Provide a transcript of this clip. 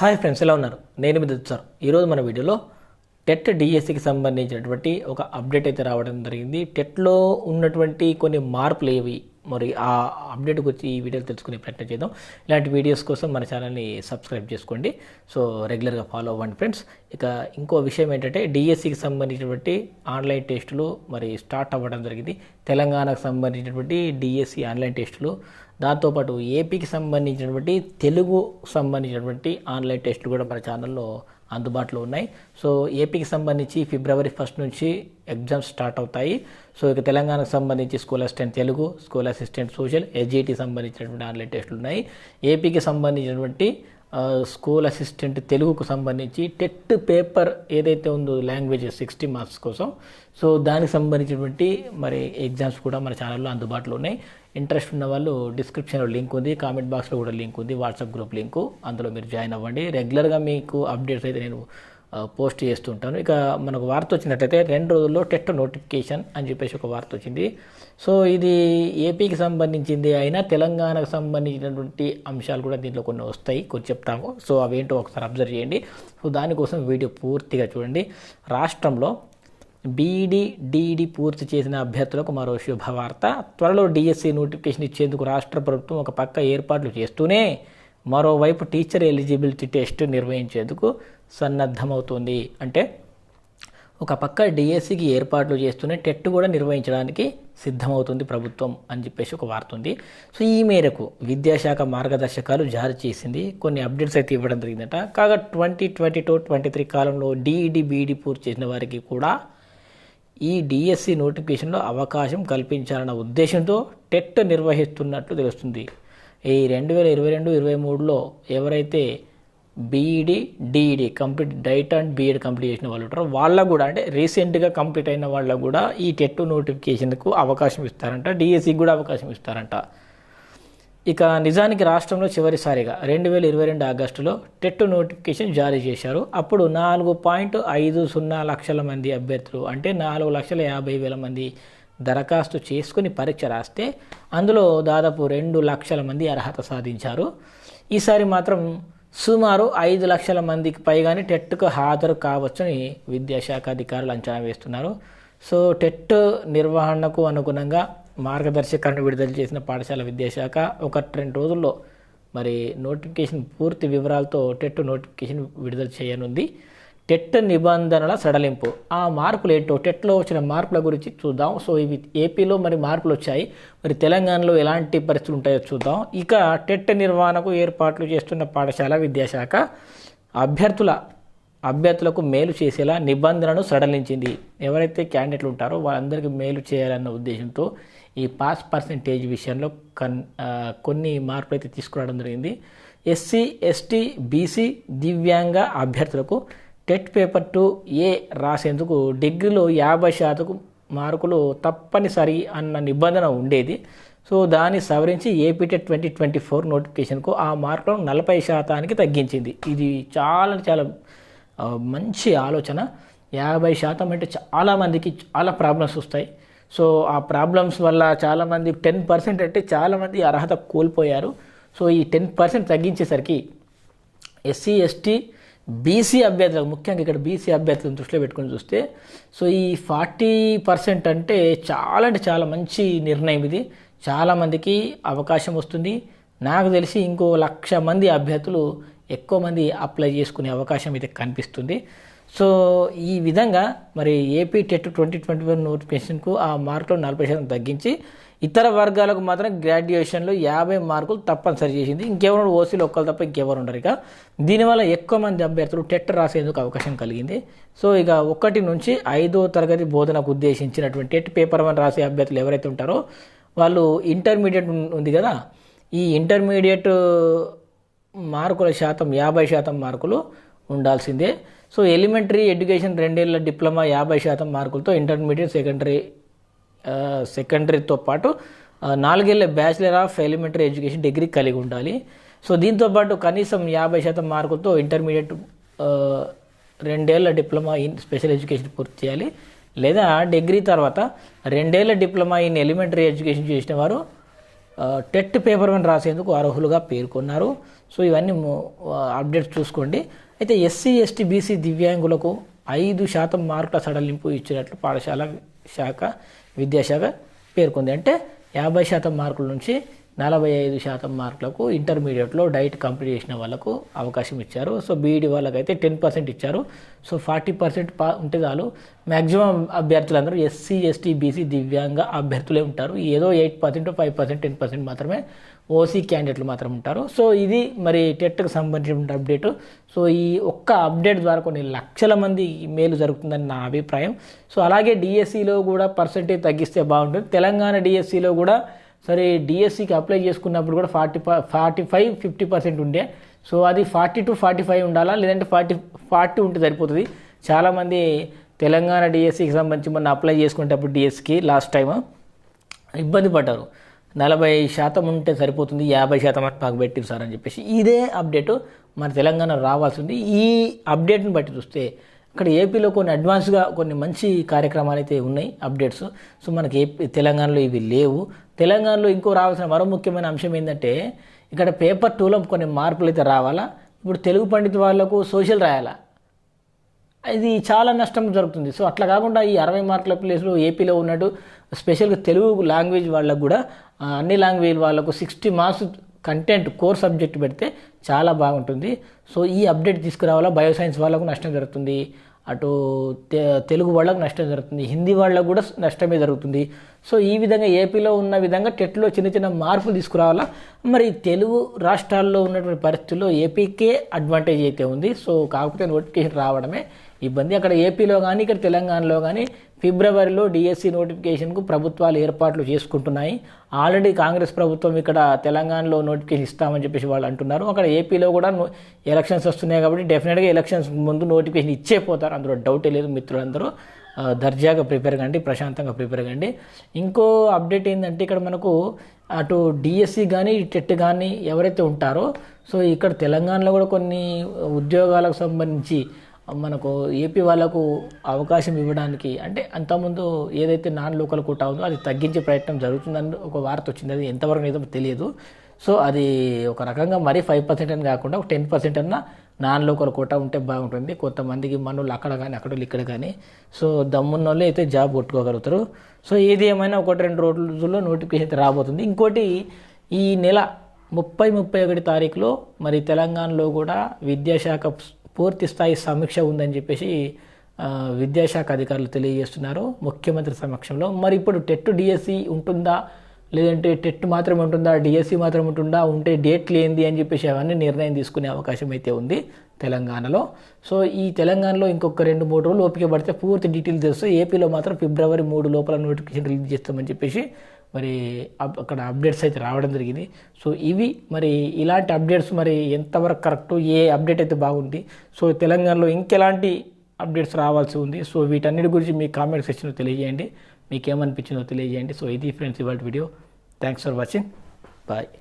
Hi friends ఎలా ఉన్నారు? నేను మీ సార్. ఈరోజు మన వీడియోలో టెట్ డిఎస్సికి సంబంధించినటువంటి ఒక అప్డేట్ అయితే రావడం జరిగింది. టెట్లో ఉన్నటువంటి కొన్ని మార్పులు ఏవి? మరి ఆ అప్డేట్ గురించి ఈ వీడియోలు తెలుసుకునే ప్రయత్నం చేద్దాం. ఇలాంటి వీడియోస్ కోసం మన ఛానల్ని సబ్స్క్రైబ్ చేసుకోండి. సో రెగ్యులర్గా ఫాలో అవ్వండి ఫ్రెండ్స్ ఇక ఇంకో విషయం ఏంటంటే డిఎస్సికి సంబంధించినటువంటి ఆన్లైన్ టెస్టులు మరి స్టార్ట్ అవ్వడం జరిగింది. తెలంగాణకు సంబంధించినటువంటి డిఎస్సి ఆన్లైన్ టెస్టులు దాంతోపాటు ఏపీకి సంబంధించినటువంటి తెలుగు సంబంధించినటువంటి ఆన్లైన్ టెస్టులు కూడా మన ఛానల్లో అందుబాటులో ఉన్నాయి. సో ఏపీకి సంబంధించి ఫిబ్రవరి ఫస్ట్ నుంచి ఎగ్జామ్స్ స్టార్ట్ అవుతాయి. సో ఇక తెలంగాణకు సంబంధించి school assistant Telugu school assistant social SGT సంబంధించినటువంటి ఆన్లైన్ టెస్టులు ఉన్నాయి. ఏపీకి సంబంధించినటువంటి స్కూల్ అసిస్టెంట్ తెలుగుకు సంబంధించి టెట్ పేపర్ ఏదైతే ఉందో లాంగ్వేజ్ సిక్స్టీ మార్క్స్ కోసం. సో దానికి సంబంధించినటువంటి మరి ఎగ్జామ్స్ కూడా మన ఛానల్లో అందుబాటులో ఉన్నాయి. ఇంట్రెస్ట్ ఉన్న వాళ్ళు డిస్క్రిప్షన్లో లింక్ ఉంది కామెంట్ బాక్స్లో కూడా లింక్ ఉంది వాట్సాప్ గ్రూప్ లింకు. అందులో మీరు జాయిన్ అవ్వండి. రెగ్యులర్గా మీకు అప్డేట్స్ అయితే నేను పోస్ట్ చేస్తుంటాను. ఇక మనకు వార్త వచ్చినట్లయితే రెండు రోజుల్లో టెట్ నోటిఫికేషన్ అని చెప్పేసి ఒక వార్త వచ్చింది. సో ఇది ఏపీకి సంబంధించింది అయినా తెలంగాణకు సంబంధించినటువంటి అంశాలు కూడా దీంట్లో కొన్ని వస్తాయి కొన్ని చెప్తాము. సో అవేంటో ఒకసారి అబ్జర్వ్ చేయండి. సో దానికోసం వీడియో పూర్తిగా చూడండి. రాష్ట్రంలో బీఈడి డిఈడి పూర్తి చేసిన అభ్యర్థులకు మరో శుభవార్త. త్వరలో డిఎస్సి నోటిఫికేషన్ ఇచ్చేందుకు రాష్ట్ర ప్రభుత్వం ఒక పక్క ఏర్పాట్లు చేస్తూనే మరోవైపు టీచర్ ఎలిజిబిలిటీ టెస్ట్ నిర్వహించేందుకు సన్నద్ధమవుతుంది. అంటే ఒక పక్క డిఎస్సికి ఏర్పాట్లు చేస్తూనే టెట్ కూడా నిర్వహించడానికి సిద్ధమవుతుంది ప్రభుత్వం అని చెప్పేసి ఒక వార్త ఉంది. సో ఈ మేరకు విద్యాశాఖ మార్గదర్శకాలు జారీ చేసింది. కొన్ని అప్డేట్స్ అయితే ఇవ్వడం జరిగిందట. కాగా twenty twenty two twenty three కాలంలో డిఈడి బీఈడి పూర్తి చేసిన వారికి కూడా ఈ డిఎస్సి నోటిఫికేషన్లో అవకాశం కల్పించాలన్న ఉద్దేశంతో టెట్ నిర్వహిస్తున్నట్లు తెలుస్తుంది. ఈ రెండు వేల ఇరవై రెండు ఇరవై మూడులో ఎవరైతే BEd DEd complete DIET and BEd complete చేసిన వాళ్ళు ఉంటారో వాళ్ళకు కూడా అంటే రీసెంట్గా కంప్లీట్ అయిన వాళ్ళకు కూడా ఈ టెట్ నోటిఫికేషన్కు అవకాశం ఇస్తారంట డిఎస్సికి కూడా అవకాశం ఇస్తారంట. ఇక నిజానికి రాష్ట్రంలో చివరిసారిగా రెండు వేల ఇరవై రెండు ఆగస్టులో టెట్ నోటిఫికేషన్ జారీ చేశారు. అప్పుడు నాలుగు పాయింట్ ఐదు సున్నా లక్షల మంది అభ్యర్థులు అంటే నాలుగు లక్షల యాభై వేల మంది దరఖాస్తు చేసుకుని పరీక్ష రాస్తే అందులో దాదాపు రెండు లక్షల మంది అర్హత సాధించారు. ఈసారి మాత్రం సుమారు ఐదు లక్షల మందికి పైగానే టెట్కు హాజరు కావచ్చని విద్యాశాఖ అధికారులు అంచనా వేస్తున్నారు. సో టెట్ నిర్వహణకు అనుగుణంగా మార్గదర్శకాలను విడుదల చేసిన పాఠశాల విద్యాశాఖ ఒక రెండు రోజుల్లో మరి నోటిఫికేషన్ పూర్తి వివరాలతో టెట్ నోటిఫికేషన్ విడుదల చేయనుంది. టెట్ నిబంధనల సడలింపు. ఆ మార్పులు ఏంటో టెట్లో వచ్చిన మార్పుల గురించి చూద్దాం. సో ఇవి ఏపీలో మరి మార్పులు వచ్చాయి. మరి తెలంగాణలో ఎలాంటి పరిస్థితులు ఉంటాయో చూద్దాం. ఇక టెట్ నిర్వహణకు ఏర్పాట్లు చేస్తున్న పాఠశాల విద్యాశాఖ అభ్యర్థుల అభ్యర్థులకు మేలు చేసేలా నిబంధనను సడలించింది. ఎవరైతే క్యాండిడేట్లు ఉంటారో వాళ్ళందరికీ మేలు చేయాలన్న ఉద్దేశంతో ఈ పాస్ పర్సంటేజ్ విషయంలో కన్ కొన్ని మార్పులు అయితే తీసుకురావడం జరిగింది. ఎస్సీ ఎస్టీ బీసీ దివ్యాంగ అభ్యర్థులకు టెట్ పేపర్ టూ ఏ రాసేందుకు డిగ్రీలో యాభై శాతం మార్కులు తప్పనిసరి అన్న నిబంధన ఉండేది. సో దాన్ని సవరించి ఏపీటెట్ ట్వంటీ ట్వంటీ ఫోర్ నోటిఫికేషన్కు ఆ మార్కులను నలభై శాతానికి తగ్గించింది. ఇది చాలా చాలా మంచి ఆలోచన. యాభై శాతం అంటే చాలామందికి చాలా ప్రాబ్లమ్స్ వస్తాయి. సో ఆ ప్రాబ్లమ్స్ వల్ల చాలామంది టెన్ పర్సెంట్ అంటే చాలామంది అర్హత కోల్పోయారు. సో ఈ టెన్ పర్సెంట్ తగ్గించేసరికి ఎస్సీ ఎస్టీ బీసీ అభ్యర్థులకు ముఖ్యంగా ఇక్కడ బీసీ అభ్యర్థులను దృష్టిలో పెట్టుకొని చూస్తే సో ఈ ఫార్టీ పర్సెంట్ అంటే చాలా అంటే చాలా మంచి నిర్ణయం ఇది. చాలామందికి అవకాశం వస్తుంది. నాకు తెలిసి ఇంకో లక్ష మంది అభ్యర్థులు ఎక్కువ మంది అప్లై చేసుకునే అవకాశం అయితే కనిపిస్తుంది. సో ఈ విధంగా మరి AP TET twenty twenty one నోటిఫికేషన్కు ఆ మార్కులు నలభై శాతం తగ్గించి ఇతర వర్గాలకు మాత్రం గ్రాడ్యుయేషన్లో యాభై మార్కులు తప్పనిసరి చేసింది. ఇంకెవరు ఓసీలు ఒక్కరు తప్ప ఇంకెవరు ఉండరు. ఇక దీనివల్ల ఎక్కువ మంది అభ్యర్థులు టెట్ రాసేందుకు అవకాశం కలిగింది. సో ఇక ఒకటి నుంచి ఐదో తరగతి బోధనకు ఉద్దేశించినటువంటి టెట్ పేపర్ వన్ రాసే అభ్యర్థులు ఎవరైతే ఉంటారో వాళ్ళు ఇంటర్మీడియట్ ఉంది కదా? ఈ ఇంటర్మీడియట్ మార్కుల శాతం యాభై శాతం మార్కులు ఉండాల్సిందే. సో ఎలిమెంటరీ ఎడ్యుకేషన్ రెండేళ్ళ డిప్లొమా యాభై శాతం మార్కులతో ఇంటర్మీడియట్ సెకండరీ సెకండరీతో పాటు నాలుగేళ్ళ bachelor of elementary education degree కలిగి ఉండాలి. సో దీంతో పాటు కనీసం యాభై శాతం మార్కులతో ఇంటర్మీడియట్ రెండేళ్ళ డిప్లొమా ఇన్ స్పెషల్ ఎడ్యుకేషన్ పూర్తి చేయాలి. లేదా డిగ్రీ తర్వాత రెండేళ్ళ డిప్లొమా ఇన్ ఎలిమెంటరీ ఎడ్యుకేషన్ చేసిన వారు టెట్ పేపర్ వన్ రాసేందుకు అర్హులుగా పేర్కొన్నారు. సో ఇవన్నీ అప్డేట్స్ చూసుకోండి. అయితే ఎస్సీ ఎస్టీ బీసీ దివ్యాంగులకు ఐదు శాతం మార్కుల సడలింపు ఇచ్చినట్లు పాఠశాల శాఖ విద్యాశాఖ పేర్కొంది. అంటే యాభై శాతం మార్కుల నుంచి నలభై ఐదు శాతం మార్కులకు ఇంటర్మీడియట్లో డైట్ కంప్లీట్ చేసిన వాళ్ళకు అవకాశం ఇచ్చారు. సో బీఈడి వాళ్ళకైతే టెన్ పర్సెంట్ ఇచ్చారు. సో ఫార్టీ పర్సెంట్ పా ఉంటే చాలు. మ్యాక్సిమం అభ్యర్థులందరూ ఎస్సీ ఎస్టీ బీసీ దివ్యాంగ అభ్యర్థులే ఉంటారు. ఏదో eight percent five percent ten percent మాత్రమే ఓసీ క్యాండిడేట్లు మాత్రం ఉంటారు. సో ఇది మరి టెట్కి సంబంధించిన అప్డేట్. సో ఈ ఒక్క అప్డేట్ ద్వారా కొన్ని లక్షల మంది మేలు జరుగుతుందని నా అభిప్రాయం. సో అలాగే డిఎస్సిలో కూడా పర్సంటేజ్ తగ్గిస్తే బాగుంటుంది. తెలంగాణ డిఎస్సిలో కూడా సరే డిఎస్సికి అప్లై చేసుకున్నప్పుడు కూడా forty forty five fifty percent ఉండే. సో అది ఫార్టీ టు ఫార్టీ ఫైవ్ ఉండాలా? లేదంటే ఫార్టీ ఫార్టీ ఉంటే సరిపోతుంది. చాలామంది తెలంగాణ డిఎస్సికి సంబంధించి మొన్న అప్లై చేసుకునేటప్పుడు డిఎస్సికి లాస్ట్ టైం ఇబ్బంది పడ్డారు. నలభై శాతం ఉంటే సరిపోతుంది యాభై శాతం అంటే మాకు పెట్టిరు సార్ అని చెప్పేసి ఇదే అప్డేట్ మన తెలంగాణ రావాల్సింది ఈ అప్డేట్ని బట్టి చూస్తే ఇక్కడ ఏపీలో కొన్ని అడ్వాన్స్గా కొన్ని మంచి కార్యక్రమాలు అయితే ఉన్నాయి అప్డేట్స్ సో మనకి ఏపీ తెలంగాణలో ఇవి లేవు. తెలంగాణలో ఇంకో రావాల్సిన మరో ముఖ్యమైన అంశం ఏంటంటే ఇక్కడ పేపర్ టూలో కొన్ని మార్పులు అయితే రావాలా? ఇప్పుడు తెలుగు పండిత వాళ్ళకు సోషల్ రాయాలా? ఇది చాలా నష్టం జరుగుతుంది. సో అట్లా కాకుండా ఈ అరవై మార్కుల ప్లేస్లో ఏపీలో ఉన్నట్టు స్పెషల్గా తెలుగు లాంగ్వేజ్ వాళ్ళకు కూడా అన్ని లాంగ్వేజ్ వాళ్ళకు sixty marks content core subject పెడితే చాలా బాగుంటుంది. సో ఈ అప్డేట్ తీసుకురావాలా? బయోసైన్స్ వాళ్ళకు నష్టం జరుగుతుంది. అటు తె తెలుగు వాళ్ళకు నష్టం జరుగుతుంది. హిందీ వాళ్ళకు కూడా నష్టమే జరుగుతుంది. సో ఈ విధంగా ఏపీలో ఉన్న విధంగా టెట్లో చిన్న చిన్న మార్పులు తీసుకురావాలా? మరి తెలుగు రాష్ట్రాల్లో ఉన్నటువంటి పరిస్థితుల్లో ఏపీకే అడ్వాంటేజ్ అయితే ఉంది. సో కాకపోతే నోటిఫికేషన్ రావడమే ఇబ్బంది. అక్కడ ఏపీలో కానీ ఇక్కడ తెలంగాణలో కానీ ఫిబ్రవరిలో డిఎస్సి నోటిఫికేషన్కు ప్రభుత్వాలు ఏర్పాట్లు చేసుకుంటున్నాయి. ఆల్రెడీ కాంగ్రెస్ ప్రభుత్వం ఇక్కడ తెలంగాణలో నోటిఫికేషన్ ఇస్తామని చెప్పేసి వాళ్ళు అంటున్నారు. అక్కడ ఏపీలో కూడా ఎలక్షన్స్ వస్తున్నాయి కాబట్టి డెఫినెట్గా ఎలక్షన్స్ ముందు నోటిఫికేషన్ ఇచ్చే పోతారు. అందులో డౌటే లేదు మిత్రులందరూ. దర్జాగా ప్రిపేర్ కండి ప్రశాంతంగా ప్రిపేర్ కండి. ఇంకో అప్డేట్ ఏంటంటే ఇక్కడ మనకు అటు డిఎస్సి కానీ టెట్ కానీ ఎవరైతే ఉంటారో సో ఇక్కడ తెలంగాణలో కూడా కొన్ని ఉద్యోగాలకు సంబంధించి మనకు ఏపీ వాళ్ళకు అవకాశం ఇవ్వడానికి అంటే అంతకుముందు ఏదైతే నాన్ లోకల్ కోటా ఉందో అది తగ్గించే ప్రయత్నం జరుగుతుందని ఒక వార్త వచ్చింది. అది ఎంతవరకు ఏదో తెలియదు. సో అది ఒక రకంగా మరీ ఫైవ్ పర్సెంట్ అని కాకుండా ఒక టెన్ పర్సెంట్ అన్న నాన్ లోకల్ కోటా ఉంటే బాగుంటుంది. కొంతమందికి మనోళ్ళు అక్కడ కానీ అక్కడ వాళ్ళు ఇక్కడ కానీ సో దమ్మున్న వాళ్ళు అయితే జాబ్ కొట్టుకోగలుగుతారు. సో ఏది ఏమైనా ఒకటి రెండు రోజుల్లో నోటిఫికేషన్ అయితే రాబోతుంది. ఇంకోటి ఈ నెల ముప్పై ముప్పై ఒకటి తారీఖులో మరి తెలంగాణలో కూడా విద్యాశాఖ పూర్తి స్థాయి సమీక్ష ఉందని చెప్పేసి విద్యాశాఖ అధికారులు తెలియజేస్తున్నారు ముఖ్యమంత్రి సమక్షంలో. మరి ఇప్పుడు టెట్ డిఎస్సి ఉంటుందా? లేదంటే టెట్ మాత్రమే ఉంటుందా? డిఎస్సి మాత్రం ఉంటుందా? ఉంటే డేట్లు ఏంది అని చెప్పేసి అవన్నీ నిర్ణయం తీసుకునే అవకాశం అయితే ఉంది తెలంగాణలో. సో ఈ తెలంగాణలో ఇంకొక రెండు మూడు రోజులు ఓపిక పడితే పూర్తి డీటెయిల్స్ తెలుస్తాయి. ఏపీలో మాత్రం ఫిబ్రవరి మూడు లోపల నోటిఫికేషన్ రిలీజ్ చేస్తామని చెప్పేసి మరి అప్- అక్కడ అప్డేట్స్ అయితే రావడం జరిగింది. సో ఇవి మరి ఇలాంటి అప్డేట్స్ మరి ఎంతవరకు కరెక్ట్ ఏ అప్డేట్ అయితే బాగుంది. సో తెలంగాణలో ఇంకెలాంటి అప్డేట్స్ రావాల్సి ఉంది. సో వీటన్నిటి గురించి మీ కామెంట్ సెక్షన్లో తెలియజేయండి. మీకు ఏమనిపించిందో తెలియజేయండి. సో ఇది ఫ్రెండ్స్ ఇవాళ video. Thanks for watching bye